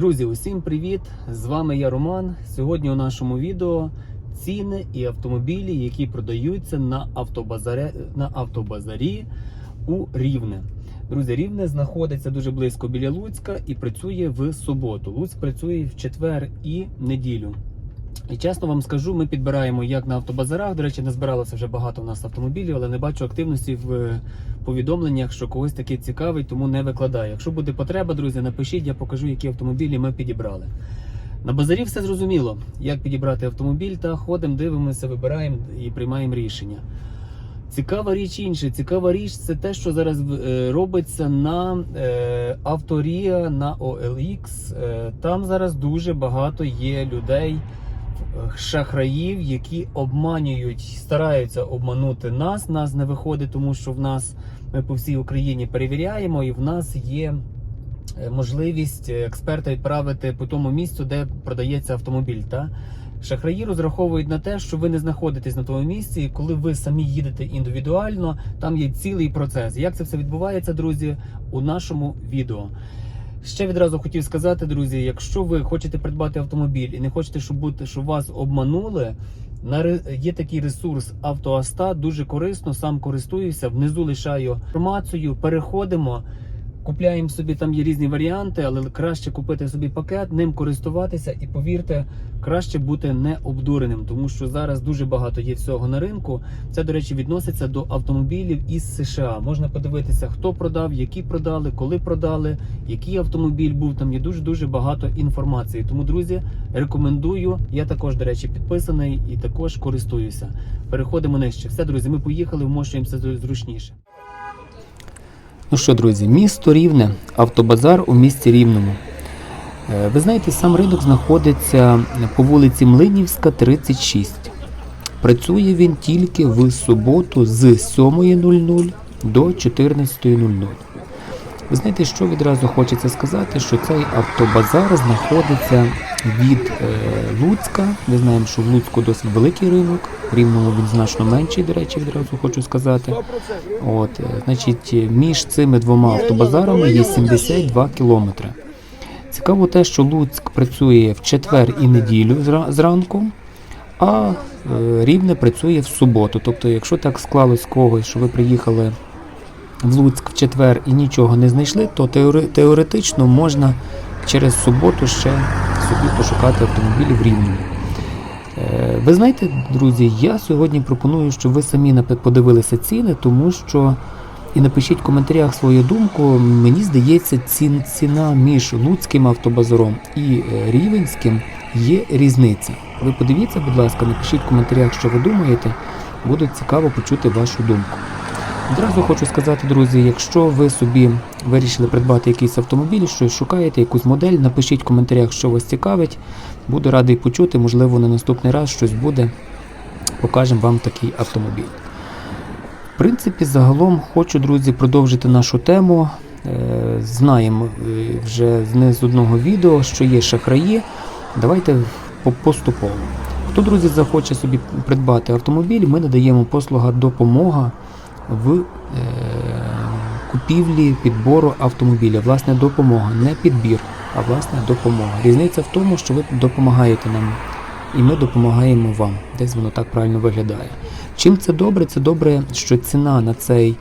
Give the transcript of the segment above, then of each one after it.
Друзі, усім привіт! З вами я Роман. Сьогодні у нашому відео ціни і автомобілі, які продаються на автобазарі, на автобазарі у Рівне. Друзі, Рівне знаходиться дуже близько біля Луцька і працює в суботу. Луцьк працює в четвер і неділю. І чесно вам скажу, ми підбираємо як на автобазарах. До речі, не збиралося вже багато у нас автомобілів, але не бачу активності в е, повідомленнях, що когось таке цікавить, тому не викладаю. Якщо буде потреба, друзі, напишіть, я покажу, які автомобілі ми підібрали. На базарі все зрозуміло, як підібрати автомобіль, та ходимо, дивимося, вибираємо і приймаємо рішення. Цікава річ інша. Цікава річ це те, що зараз е, робиться на е, Авторія, на OLX. Е, там зараз дуже багато є людей, шахраїв, які обманюють, стараються обманути нас. Нас не виходить, тому що в нас ми по всій Україні перевіряємо, і в нас є е, можливість експерта відправити по тому місцю, де продається автомобіль. Та? Шахраї розраховують на те, що ви не знаходитесь на тому місці, і коли ви самі їдете індивідуально, там є цілий процес. Як це все відбувається, друзі, у нашому відео. Ще відразу хотів сказати, друзі, якщо ви хочете придбати автомобіль і не хочете, щоб бути, щоб вас обманули. Є такий ресурс Автоаста, дуже корисно, сам користуюся. Внизу лишаю інформацію. Переходимо, купляємо собі там є різні варіанти, але краще купити собі пакет, ним користуватися і повірте, краще бути не обдуреним, тому що зараз дуже багато є всього на ринку. Це, до речі, відноситься до автомобілів із США. Можна подивитися, хто продав, які продали, коли продали, який автомобіль був. Там є дуже дуже багато інформації. Тому, друзі, рекомендую. Я також, до речі, підписаний і також користуюся. Переходимо нижче. Все, друзі, ми поїхали, вмощуємося зручніше. Ну що, друзі, місто Рівне, автобазар у місті Рівному. Е, Ви знаєте, сам ринок знаходиться по вулиці Млинівська, 36. Працює він тільки в суботу з 7.00 до 14.00. Ви знаєте, що відразу хочеться сказати, що цей автобазар знаходиться від е, Луцька. Ми знаємо, що в Луцьку досить великий ринок, в Рівному він значно менший, до речі, відразу хочу сказати. От, е, значить, між цими двома автобазарами є 72 кілометри. Цікаво те, що Луцьк працює в четвер і неділю зра- зранку, а е, Рівне працює в суботу. Тобто, якщо так склалось когось, що ви приїхали в Луцьк в четвер і нічого не знайшли, то теоретично можна через суботу ще собі пошукати автомобілі в Рівному. Е, Ви знаєте, друзі, я сьогодні пропоную, щоб ви самі подивилися ціни, тому що і напишіть в коментарях свою думку. Мені здається, цін, ціна між Луцьким автобазаром і е, Рівенським є різниця. Ви подивіться, будь ласка, напишіть в коментарях, що ви думаєте. Буде цікаво почути вашу думку. Одразу хочу сказати, друзі, якщо ви собі вирішили придбати якийсь автомобіль, щось шукаєте, якусь модель, напишіть в коментарях, що вас цікавить. Буду радий почути, можливо, на наступний раз щось буде. Покажемо вам такий автомобіль. В принципі, загалом хочу, друзі, продовжити нашу тему. Е, Знаємо е, вже з з одного відео, що є шахраї. Давайте поступово. Хто, друзі, захоче собі придбати автомобіль, ми надаємо послуга допомога в е, купівлі підбору автомобіля. Власне, допомога, не підбір, а власне допомога. Різниця в тому, що ви допомагаєте нам, і ми допомагаємо вам. Десь воно так правильно виглядає. Чим це добре? Це добре, що ціна на цей.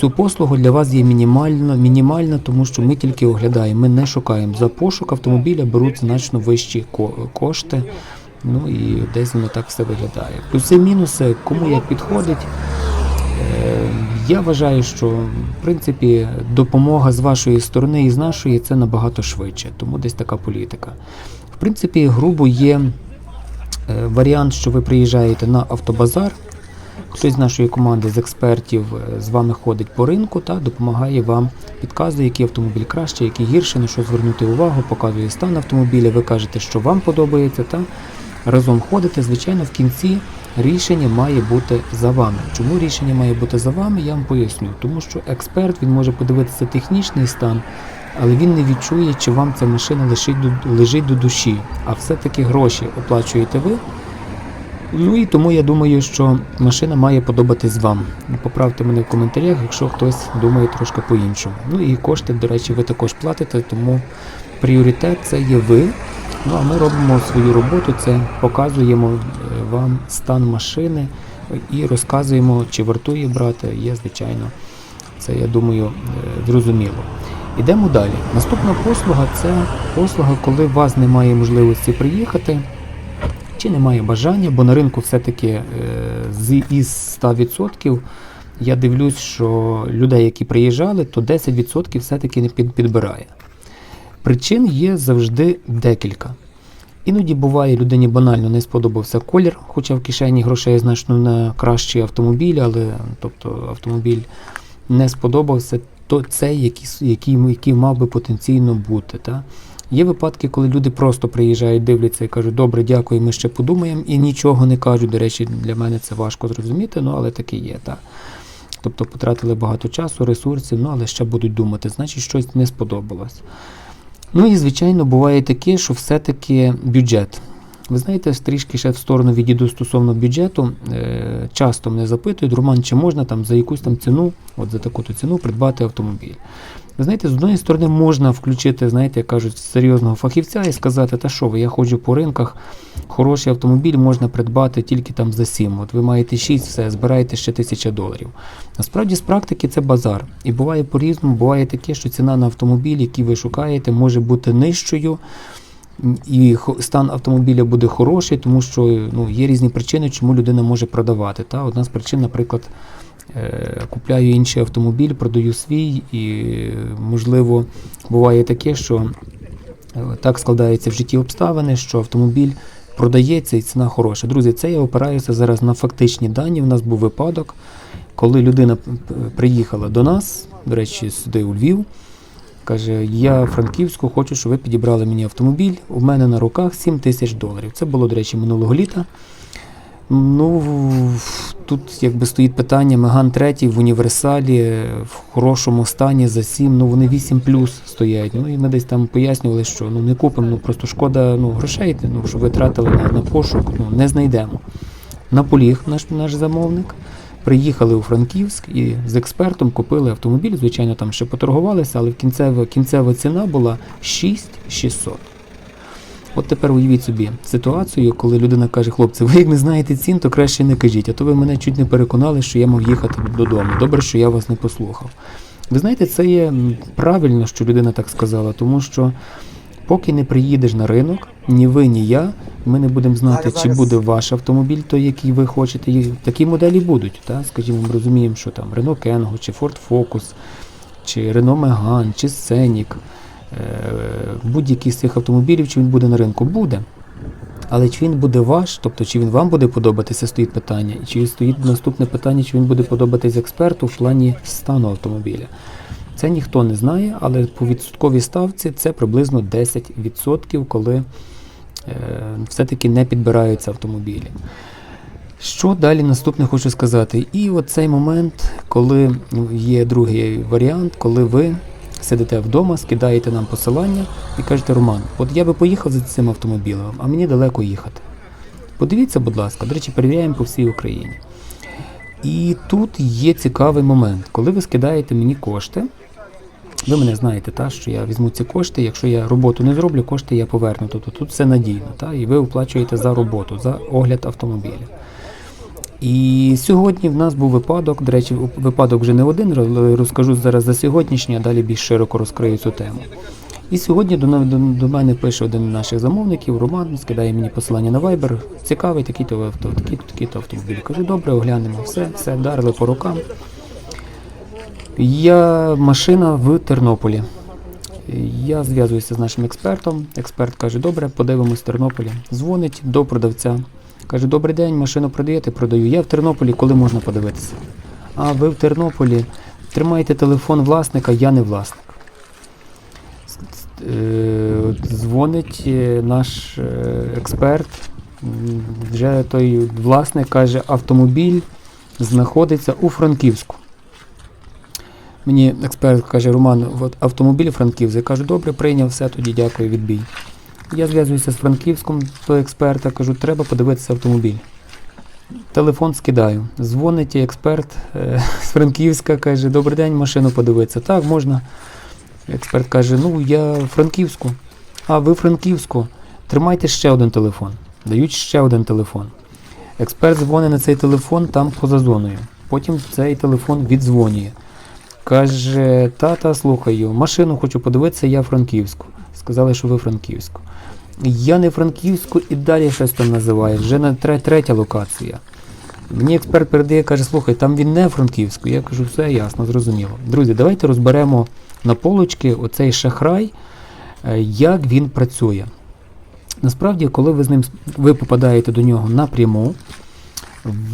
Цю послугу для вас є мінімальна, мінімальна, тому що ми тільки оглядаємо, ми не шукаємо. За пошук автомобіля беруть значно вищі кошти. Ну і десь воно так все виглядає. Плюси, мінуси, кому як підходить. Е, Я вважаю, що в принципі допомога з вашої сторони і з нашої це набагато швидше, тому десь така політика. В принципі, грубо є е, варіант, що ви приїжджаєте на автобазар. Хтось з нашої команди з експертів е, з вами ходить по ринку та допомагає вам, підказує, який автомобіль краще, який гірше, на що звернути увагу, показує стан автомобіля. Ви кажете, що вам подобається, та разом ходите. Звичайно, в кінці рішення має бути за вами. Чому рішення має бути за вами, я вам поясню. Тому що експерт він може подивитися технічний стан, але він не відчує, чи вам ця машина лежить до, лежить до душі. А все-таки гроші оплачуєте ви. Ну і тому я думаю, що машина має подобатись вам. Поправте мене в коментарях, якщо хтось думає трошки по-іншому. Ну і кошти, до речі, ви також платите, тому пріоритет це є ви. Ну а ми робимо свою роботу, це показуємо е, вам стан машини і розказуємо, чи вартує брати. Є, звичайно, це я думаю е, зрозуміло. Ідемо далі. Наступна послуга це послуга, коли у вас немає можливості приїхати чи немає бажання, бо на ринку все-таки е, із 100% я дивлюсь, що людей, які приїжджали, то 10% все-таки не підбирає. Причин є завжди декілька. Іноді буває людині банально не сподобався колір, хоча в кишені грошей значно на кращий автомобіль, але тобто автомобіль не сподобався, то цей, який, який, який мав би потенційно бути. Та? Є випадки, коли люди просто приїжджають, дивляться і кажуть, добре, дякую, ми ще подумаємо, і нічого не кажуть. До речі, для мене це важко зрозуміти, ну але таке є. Так. Тобто потратили багато часу, ресурсів, ну але ще будуть думати, значить щось не сподобалось. Ну і звичайно, буває таке, що все-таки бюджет. Ви знаєте, трішки ще в сторону відійду стосовно бюджету. Е, часто мене запитують, Роман, чи можна там за якусь там ціну, от за таку-то ціну, придбати автомобіль. Ви знаєте, з однієї сторони можна включити, знаєте, як кажуть, серйозного фахівця і сказати, та що ви, я ходжу по ринках, хороший автомобіль можна придбати тільки там за 7. От ви маєте 6, все, збираєте ще 1000 доларів. Насправді, з практики це базар. І буває по-різному, буває таке, що ціна на автомобіль, який ви шукаєте, може бути нижчою. І стан автомобіля буде хороший, тому що ну, є різні причини, чому людина може продавати. Та? Одна з причин, наприклад, е, купляю інший автомобіль, продаю свій, і, можливо, буває таке, що е, так складаються в житті обставини, що автомобіль продається і ціна хороша. Друзі, це я опираюся зараз на фактичні дані. У нас був випадок, коли людина приїхала до нас, до речі, сюди у Львів. Каже, я Франківську хочу, щоб ви підібрали мені автомобіль. У мене на руках 7 тисяч доларів. Це було, до речі, минулого літа. Ну, тут якби стоїть питання, Меган 3 в універсалі в хорошому стані за 7, ну вони 8 плюс стоять. Ну і ми десь там пояснювали, що ну не купимо, ну просто шкода ну, грошей, ну, що ви тратили на, на пошук, ну не знайдемо. Наполіг наш, наш замовник. Приїхали у Франківськ і з експертом купили автомобіль. Звичайно, там ще поторгувалися, але кінцева, кінцева ціна була 6600. От тепер уявіть собі ситуацію, коли людина каже, хлопці, ви як не знаєте цін, то краще не кажіть, а то ви мене чуть не переконали, що я мав їхати додому. Добре, що я вас не послухав. Ви знаєте, це є правильно, що людина так сказала, тому що поки не приїдеш на ринок, ні ви, ні я, ми не будемо знати, чи буде ваш автомобіль, той, який ви хочете. Такі моделі будуть. Та? Скажімо, ми розуміємо, що там Renault Kangoo, чи Ford Focus, чи Renault Megane, чи Scenic. Е, Будь-який з цих автомобілів, чи він буде на ринку, буде. Але чи він буде ваш, тобто чи він вам буде подобатися, стоїть питання. І чи стоїть наступне питання, чи він буде подобатись експерту в плані стану автомобіля. Це ніхто не знає, але по відсотковій ставці це приблизно 10%, коли е, все-таки не підбираються автомобілі. Що далі наступне хочу сказати? І оцей момент, коли є другий варіант, коли ви сидите вдома, скидаєте нам посилання і кажете, Роман, от я би поїхав за цим автомобілем, а мені далеко їхати. Подивіться, будь ласка, до речі, перевіряємо по всій Україні. І тут є цікавий момент, коли ви скидаєте мені кошти. Ви мене знаєте, та, що я візьму ці кошти, якщо я роботу не зроблю, кошти я поверну. Тобто тут все надійно, та, і ви оплачуєте за роботу, за огляд автомобіля. І сьогодні в нас був випадок, до речі, випадок вже не один, розкажу зараз за сьогоднішній, а далі більш широко розкрию цю тему. І сьогодні до, до, до мене пише один з наших замовників, Роман, скидає мені посилання на Viber. Цікавий такий-то авто, такий-то, такий-то автомобіль. Кажу, добре, оглянемо все, все, вдарили по рукам. Я машина в Тернополі. Я зв'язуюся з нашим експертом. Експерт каже, добре, подивимось в Тернополі. Дзвонить до продавця. Каже, добрий день, машину продаєте? Продаю. Я в Тернополі, коли можна подивитися? А ви в Тернополі тримаєте телефон власника, я не власник. Е, Дзвонить е, наш е, експерт. Вже той власник каже, автомобіль знаходиться у Франківську. Мені експерт каже, Роман, от автомобіль Франківськ. Я кажу, добре, прийняв все, тоді дякую, відбій. Я зв'язуюся з Франківськом до експерта, кажу, треба подивитися автомобіль. Телефон скидаю. Дзвонить експерт е, з Франківська, каже: Добрий день, машину подивитися. Так, можна. Експерт каже: Ну, я в Франківську. А, ви в Франківську. Тримайте ще один телефон. Дають ще один телефон. Експерт дзвонить на цей телефон там поза зоною. Потім цей телефон віддзвонює. Каже, тата, слухаю, машину хочу подивитися, я Франківську. Сказали, що ви Франківську. Я не Франківську і далі щось там називає. Вже на тре- третя локація. Мені експерт передає, каже, слухай, там він не Франківську. Я кажу, все ясно, зрозуміло. Друзі, давайте розберемо на полочки оцей шахрай, е, як він працює. Насправді, коли ви з ним ви попадаєте до нього напряму,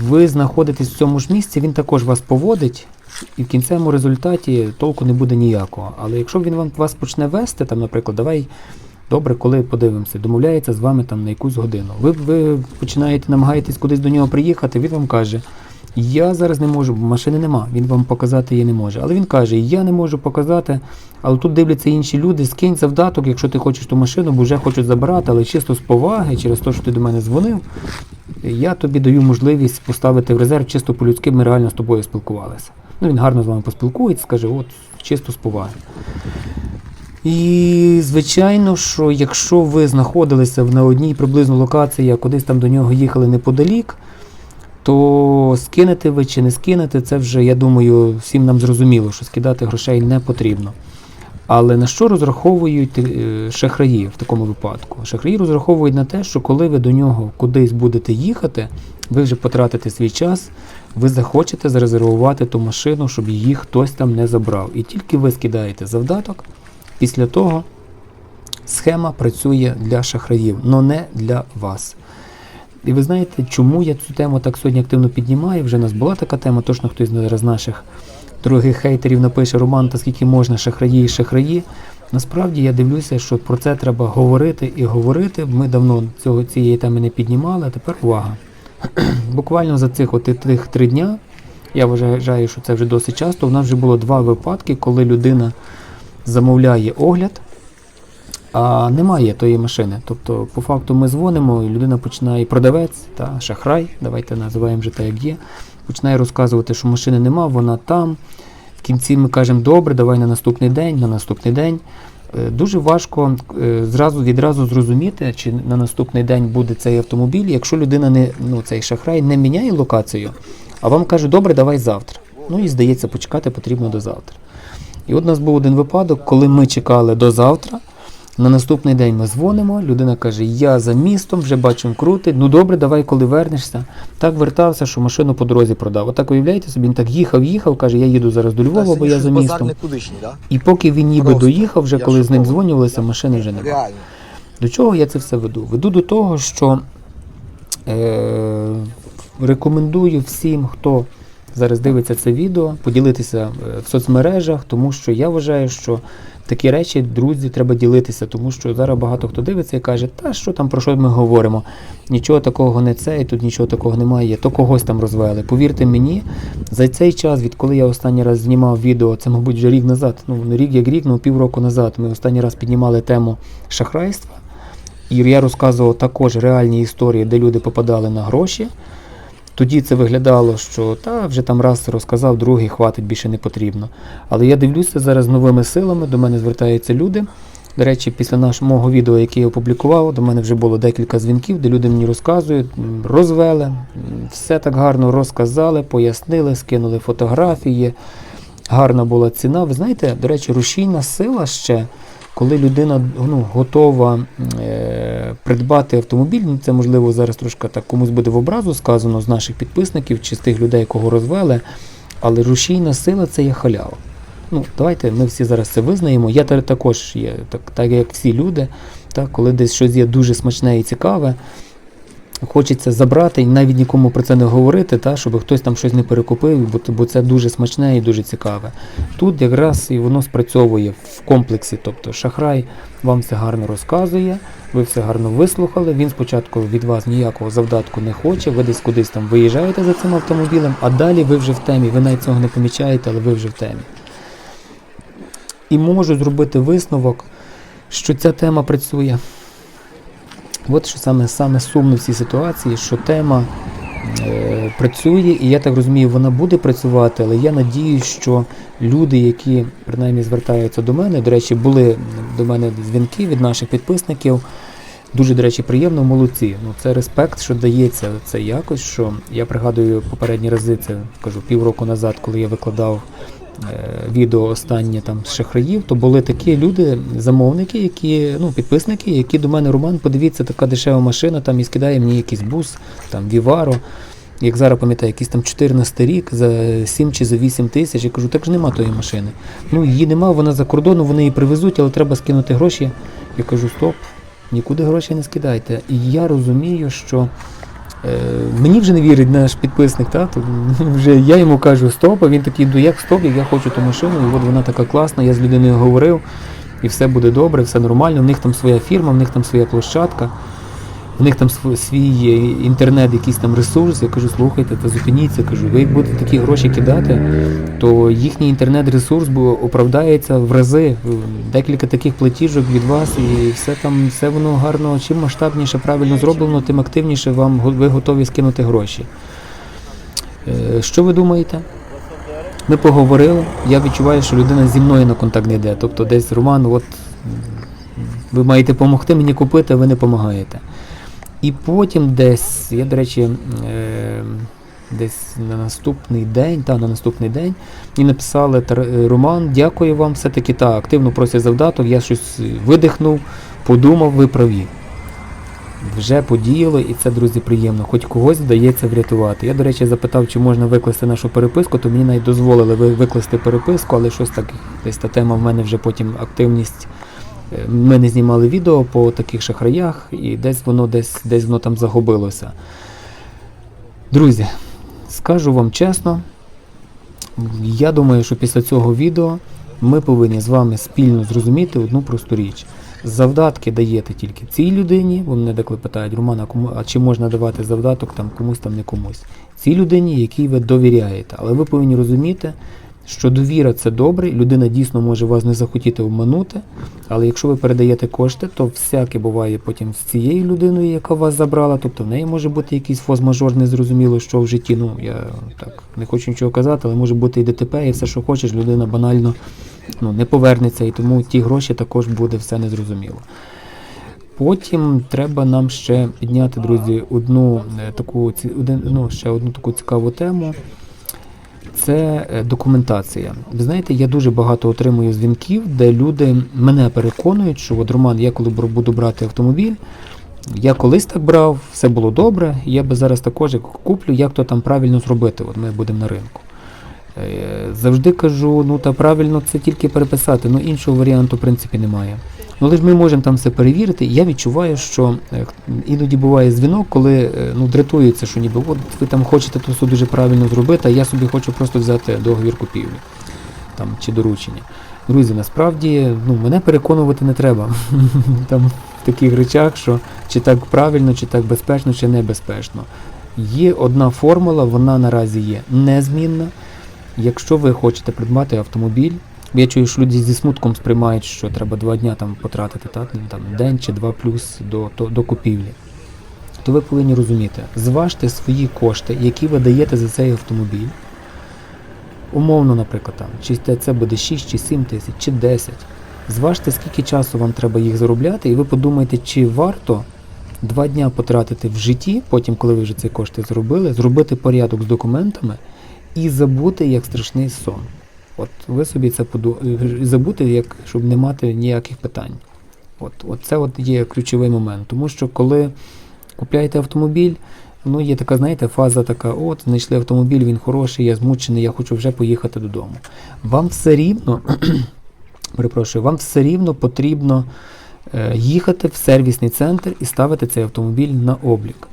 ви знаходитесь в цьому ж місці, він також вас поводить, і в кінцевому результаті толку не буде ніякого. Але якщо він вам вас почне вести, там, наприклад, давай добре, коли подивимося, домовляється з вами там на якусь годину. Ви, ви починаєте намагаєтесь кудись до нього приїхати, він вам каже. Я зараз не можу, машини нема, він вам показати її не може. Але він каже, я не можу показати, але тут дивляться інші люди, скинь завдаток, якщо ти хочеш ту машину, бо вже хочуть забирати, але чисто з поваги, через те, що ти до мене дзвонив, я тобі даю можливість поставити в резерв чисто по-людськи, ми реально з тобою спілкувалися. Ну, він гарно з вами поспілкується, скаже, от чисто з поваги. І звичайно, що якщо ви знаходилися на одній приблизно локації, а кудись там до нього їхали неподалік, то скинете ви чи не скинете, це вже, я думаю, всім нам зрозуміло, що скидати грошей не потрібно. Але на що розраховують е, шахраї в такому випадку? Шахраї розраховують на те, що коли ви до нього кудись будете їхати, ви вже потратите свій час, ви захочете зарезервувати ту машину, щоб її хтось там не забрав. І тільки ви скидаєте завдаток, після того схема працює для шахраїв, але не для вас. І ви знаєте, чому я цю тему так сьогодні активно піднімаю? Вже у нас була така тема, точно хтось з наших дорогих хейтерів напише Роман, та скільки можна шахраї і шахраї. Насправді я дивлюся, що про це треба говорити і говорити. Ми давно цього цієї теми не піднімали, а тепер увага. Буквально за цих от тих три дня, я вважаю, що це вже досить часто. У нас вже було два випадки, коли людина замовляє огляд, а немає тої машини. Тобто, по факту ми дзвонимо, і людина починає, продавець та шахрай, давайте називаємо вже так, як є, починає розказувати, що машини нема, вона там. В кінці ми кажемо, добре, давай на наступний день, на наступний день. Е, Дуже важко е, зразу відразу зрозуміти, чи на наступний день буде цей автомобіль, якщо людина не ну цей шахрай не міняє локацію, а вам каже, добре, давай завтра. Ну і здається, почекати потрібно до завтра. І от у нас був один випадок, коли ми чекали до завтра. На наступний день ми дзвонимо, людина каже, я за містом, вже бачимо крутить, ну добре, давай, коли вернешся. Так вертався, що машину по дорозі продав. Отак уявляєте собі, він так їхав, їхав, каже, я їду зараз до Львова, бо я за містом. І поки він ніби доїхав, вже коли з ним дзвонювалися, машини вже немає. До чого я це все веду? Веду до того, що е, рекомендую всім, хто зараз дивиться це відео, поділитися е, в соцмережах, тому що я вважаю, що такі речі, друзі, треба ділитися, тому що зараз багато хто дивиться і каже, та що там про що ми говоримо? Нічого такого не це, і тут нічого такого немає, то когось там розвели. Повірте мені, за цей час, відколи я останній раз знімав відео, це, мабуть, вже рік назад, ну не рік як рік, ну півроку назад, ми останній раз піднімали тему шахрайства. І я розказував також реальні історії, де люди попадали на гроші. Тоді це виглядало, що та вже там раз розказав, другий хватить, більше не потрібно. Але я дивлюся зараз новими силами, до мене звертаються люди. До речі, після нашого мого відео, яке я опублікував, до мене вже було декілька дзвінків, де люди мені розказують, розвели, все так гарно розказали, пояснили, скинули фотографії. Гарна була ціна. Ви знаєте, до речі, рушійна сила ще, коли людина ну, готова е, придбати автомобіль, ну це можливо зараз трошки так комусь буде в образу сказано з наших підписників чи з тих людей, кого розвели. Але рушійна сила це є халява. Ну, давайте ми всі зараз це визнаємо. Я також є, так, так як всі люди, так, коли десь щось є дуже смачне і цікаве, хочеться забрати і навіть нікому про це не говорити, та, щоб хтось там щось не перекупив, бо, бо це дуже смачне і дуже цікаве. Тут якраз і воно спрацьовує в комплексі. Тобто шахрай вам все гарно розказує, ви все гарно вислухали. Він спочатку від вас ніякого завдатку не хоче, ви десь кудись там виїжджаєте за цим автомобілем, а далі ви вже в темі. Ви навіть цього не помічаєте, але ви вже в темі. І можу зробити висновок, що ця тема працює. От що саме, саме сумно в цій ситуації, що тема е, працює, і я так розумію, вона буде працювати, але я надіюсь, що люди, які принаймні звертаються до мене, до речі, були до мене дзвінки від наших підписників. Дуже, до речі, приємно, молодці. Ну це респект, що дається це якось. Що я пригадую попередні рази, це кажу півроку назад, коли я викладав відео останнє там з шахраїв, то були такі люди, замовники, які ну підписники, які до мене Роман, подивіться, така дешева машина, там і скидає мені якийсь бус, там Віваро. Як зараз пам'ятаю, якийсь там 14 рік за 7 чи за 8 тисяч. Я кажу, так ж нема тої машини. Ну її нема, вона за кордону, вони її привезуть, але треба скинути гроші. Я кажу, стоп, нікуди гроші не скидайте. І я розумію, що е, мені вже не вірить наш підписник, та? то, вже я йому кажу стоп, а він такий, ну як стоп, я хочу ту машину, і от вона така класна, я з людиною говорив, і все буде добре, все нормально. В них там своя фірма, в них там своя площадка. В них там свій інтернет, якийсь там ресурс. Я кажу, слухайте, та зупиніться. Кажу, ви як будете такі гроші кидати, то їхній інтернет-ресурс оправдається в рази. Декілька таких платіжок від вас, і все там, все воно гарно. Чим масштабніше, правильно зроблено, тим активніше вам ви готові скинути гроші. Е, Що ви думаєте? Ми поговорили. Я відчуваю, що людина зі мною на контакт не йде. Тобто десь Роман, от ви маєте допомогти мені купити, а ви не допомагаєте. І потім десь, я, до речі, е, десь на наступний день, та на наступний день, і написали е, Роман, дякую вам, все-таки та активно просять завдаток, я щось видихнув, подумав, ви праві. Вже подіяло, і це, друзі, приємно. Хоч когось вдається врятувати. Я, до речі, запитав, чи можна викласти нашу переписку, то мені навіть дозволили викласти переписку, але щось так, десь та тема в мене вже потім активність. Ми не знімали відео по таких шахраях, і десь воно десь, десь воно там загубилося. Друзі, скажу вам чесно, я думаю, що після цього відео ми повинні з вами спільно зрозуміти одну просту річ. Завдатки даєте тільки цій людині, вони мене деколи питають, Роман, а, кому, а чи можна давати завдаток там комусь там не комусь. Цій людині, якій ви довіряєте. Але ви повинні розуміти, що довіра це добре, людина дійсно може вас не захотіти обманути. Але якщо ви передаєте кошти, то всяке буває потім з цією людиною, яка вас забрала, тобто в неї може бути якийсь фоз-мажор, незрозуміло, що в житті. Ну я так не хочу нічого казати, але може бути і ДТП, і все, що хочеш, людина банально ну, не повернеться, і тому ті гроші також буде все незрозуміло. Потім треба нам ще підняти, друзі, одну е, таку ну, ще одну таку цікаву тему. Це е, документація. Ви знаєте, я дуже багато отримую дзвінків, де люди мене переконують, що от Роман, я коли буду брати автомобіль, я колись так брав, все було добре, я би зараз також куплю, як то там правильно зробити. От ми будемо на ринку. Е, Завжди кажу, ну та правильно це тільки переписати, ну іншого варіанту в принципі немає. Ну але ж ми можемо там все перевірити. Я відчуваю, що е, іноді буває дзвінок, коли е, ну дратується, що ніби от ви там хочете то все дуже правильно зробити, а я собі хочу просто взяти договір купівлі там чи доручення. Друзі, насправді ну, мене переконувати не треба там в таких речах, що чи так правильно, чи так безпечно, чи небезпечно. Є одна формула, вона наразі є незмінна. Якщо ви хочете придбати автомобіль, я чую, що люди зі смутком сприймають, що треба два дня там потратити, так, ну, там, день чи два плюс до, до, до купівлі. То ви повинні розуміти, зважте свої кошти, які ви даєте за цей автомобіль. Умовно, наприклад, там, чи це- буде 6 чи 7 тисяч, чи 10. Зважте, скільки часу вам треба їх заробляти, і ви подумайте, чи варто два дня потратити в житті, потім, коли ви вже ці кошти зробили, зробити порядок з документами і забути як страшний сон. От ви собі це поду... е, забути, як, щоб не мати ніяких питань. От, от це от є ключовий момент. Тому що коли купляєте автомобіль, ну є така, знаєте, фаза така, от, знайшли автомобіль, він хороший, я змучений, я хочу вже поїхати додому. Вам все рівно, перепрошую, вам все рівно потрібно е, їхати в сервісний центр і ставити цей автомобіль на облік.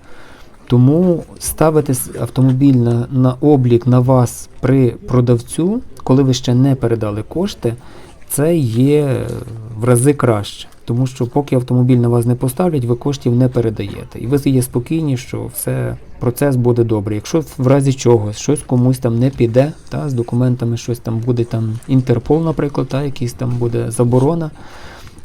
Тому ставити автомобіль на, на облік на вас при продавцю, коли ви ще не передали кошти, це є е, в рази краще. Тому що поки автомобіль на вас не поставлять, ви коштів не передаєте. І ви є спокійні, що все, процес буде добре. Якщо в разі чогось щось комусь там не піде, та, з документами щось там буде там Інтерпол, наприклад, та, якийсь там буде заборона,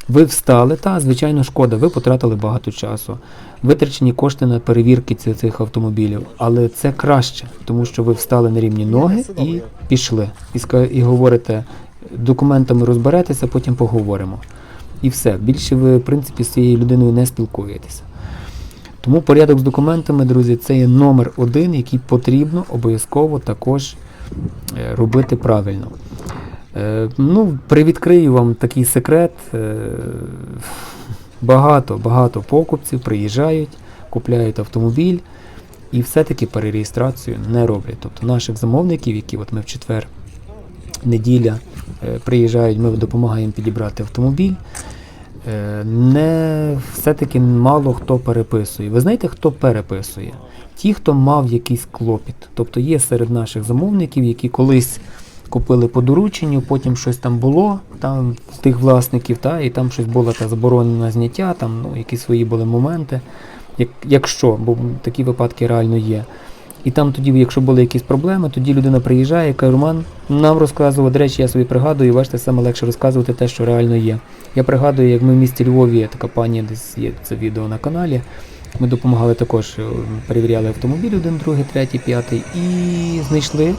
Ви встали, та звичайно, шкода, ви потратили багато часу. Витрачені кошти на перевірки цих автомобілів, але це краще, тому що ви встали на рівні ноги і пішли. І, і говорите, документами розберетеся, потім поговоримо. І все. Більше ви, в принципі, з цією людиною не спілкуєтеся. Тому порядок з документами, друзі, це є номер один, який потрібно обов'язково також е, робити правильно. Е, Ну, привідкрию вам такий секрет. Е, Багато, багато покупців приїжджають, купляють автомобіль і все-таки перереєстрацію не роблять. Тобто наших замовників, які от ми в четвер, неділя е, приїжджають, ми допомагаємо підібрати автомобіль. е, Не все-таки мало хто переписує. Ви знаєте, хто переписує? Ті, хто мав якийсь клопіт. Тобто є серед наших замовників, які колись купили по дорученню, потім щось там було там тих власників, та, і там щось було та заборонене зняття, там ну, якісь свої були моменти. Як, якщо, бо такі випадки реально є. І там тоді, якщо були якісь проблеми, тоді людина приїжджає каже, Роман нам розказував, до речі, я собі пригадую, бачите, саме легше розказувати те, що реально є. Я пригадую, як ми в місті Львові, така пані, десь є це відео на каналі. Ми допомагали також, е, перевіряли автомобіль, один, другий, третій, п'ятий, і знайшли.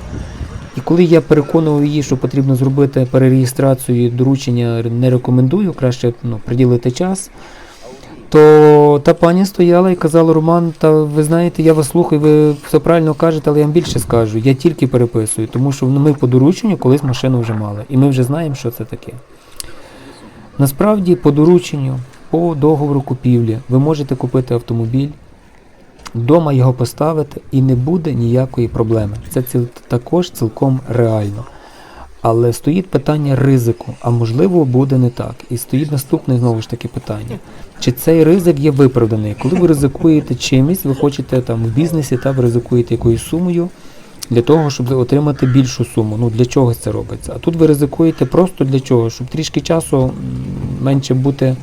І коли я переконував її, що потрібно зробити перереєстрацію, доручення не рекомендую, краще ну, приділити час. То та пані стояла і казала, Роман, та ви знаєте, я вас слухаю, ви все правильно кажете, але я вам більше скажу. Я тільки переписую, тому що ну, ми по дорученню колись машину вже мали. І ми вже знаємо, що це таке. Насправді, по дорученню, по договору купівлі, ви можете купити автомобіль, вдома його поставити і не буде ніякої проблеми. Це також цілком реально. Але стоїть питання ризику, а можливо буде не так. І стоїть наступне знову ж таки питання. Чи цей ризик є виправданий? Коли ви ризикуєте чимось, ви хочете там в бізнесі, та ви ризикуєте якоюсь сумою для того, щоб отримати більшу суму. Ну для чогось це робиться. А тут ви ризикуєте просто для чого? Щоб трішки часу менше бути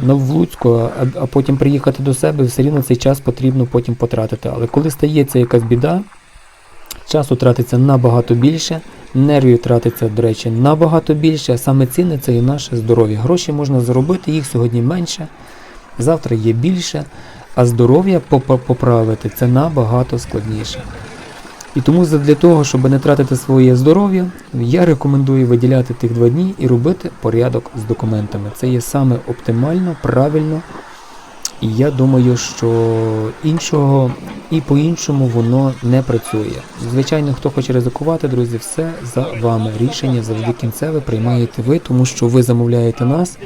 на в Луцьку, а, а потім приїхати до себе, все рівно цей час потрібно потім потратити. Але коли стається якась біда, часу тратиться набагато більше, нервів тратиться, до речі, набагато більше, а саме цінне це і наше здоров'я. Гроші можна заробити, їх сьогодні менше, завтра є більше, а здоров'я поправити це набагато складніше. І тому для того, щоб не тратити своє здоров'я, я рекомендую виділяти тих два дні і робити порядок з документами. Це є саме оптимально, правильно. І я думаю, що іншого і по-іншому воно не працює. Звичайно, хто хоче ризикувати, друзі, все за вами. Рішення завжди кінцеве приймаєте ви, тому що ви замовляєте нас.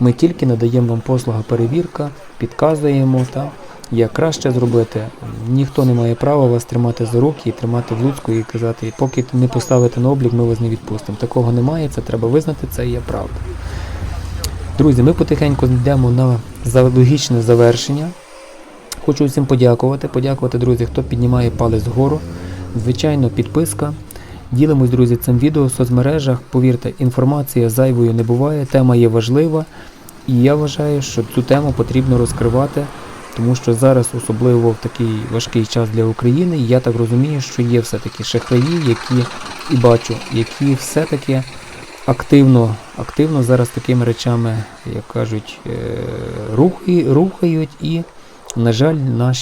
Ми тільки надаємо вам послуга перевірка, підказуємо та як краще зробити. Ніхто не має права вас тримати за руки і тримати в луцьку і казати, поки не поставите на облік, ми вас не відпустимо. Такого немає, це треба визнати, це є правда. Друзі, ми потихеньку йдемо на логічне завершення. Хочу всім подякувати. Подякувати, друзі, хто піднімає палець вгору. Звичайно, підписка. Ділимось, друзі, цим відео в соцмережах. Повірте, інформація зайвою не буває, тема є важлива. І я вважаю, що цю тему потрібно розкривати, тому що зараз, особливо в такий важкий час для України, я так розумію, що є все-таки шахраї, які і бачу, які все-таки активно, активно зараз такими речами, як кажуть, е, рухають і, на жаль, наші